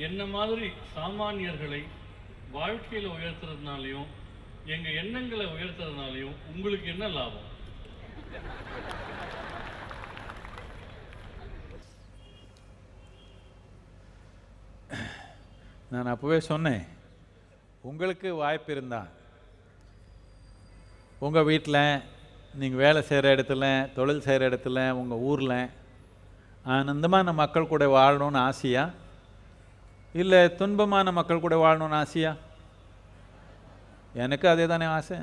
என்ன மாதிரி சாமானியர்களை வாழ்க்கையில் உயர்த்துறதுனாலையும் எங்கள் எண்ணங்களை உயர்த்துறதுனாலையும் உங்களுக்கு என்ன லாபம்? நான் அப்போவே சொன்னேன் உங்களுக்கு வாய்ப்பு இருந்தால் உங்கள் வீட்டில் நீங்கள் வேலை செய்கிற இடத்துல தொழில் செய்கிற இடத்துல உங்கள் ஊரில் ஆனந்தமான மக்கள் கூட வாழணும்னு ஆசையாக இல்லை துன்பமான மக்கள் கூட வாழணும்னு ஆசையா? எனக்கு அதே தானே ஆசை.